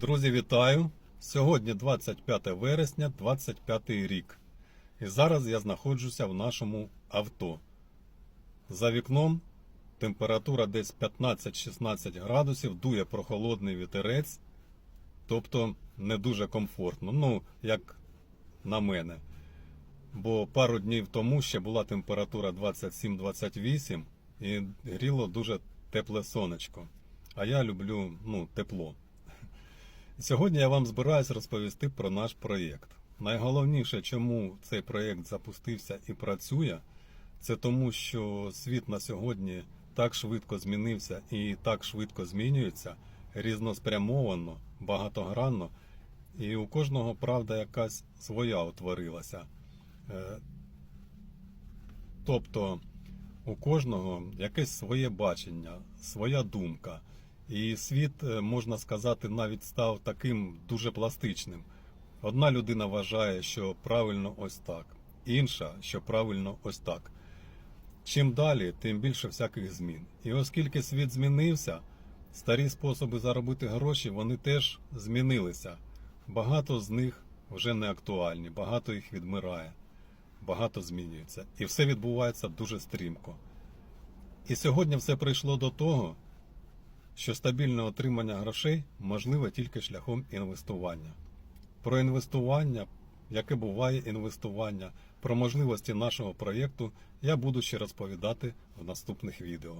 Друзі, вітаю! Сьогодні 25 вересня 25 рік. І зараз я знаходжуся в нашому авто. За вікном температура десь 15-16 градусів, дує прохолодний вітерець, тобто не дуже комфортно. Ну, як на мене. Бо пару днів тому ще була температура 27-28 і гріло дуже тепле сонечко. А я люблю ну, тепло. Сьогодні я вам збираюсь розповісти про наш проєкт. Найголовніше, чому цей проєкт запустився і працює, це тому, що світ на сьогодні так швидко змінився і так швидко змінюється, різноспрямовано, багатогранно, і у кожного правда якась своя утворилася. Е, Тобто у кожного якесь своє бачення, своя думка. І світ, е, можна сказати, навіть став таким дуже пластичним. Одна людина вважає, що правильно ось так, інша, що правильно ось так. Чим далі, тим більше всяких змін. І оскільки світ змінився, старі способи заробити гроші вони теж змінилися. Багато з них вже не актуальні, багато їх відмирає, багато змінюється. І все відбувається дуже стрімко. І сьогодні все прийшло до того, що стабільне отримання грошей можливе тільки шляхом інвестування. Про інвестування, яке буває інвестування, про можливості нашого проєкту я буду ще розповідати в наступних відео.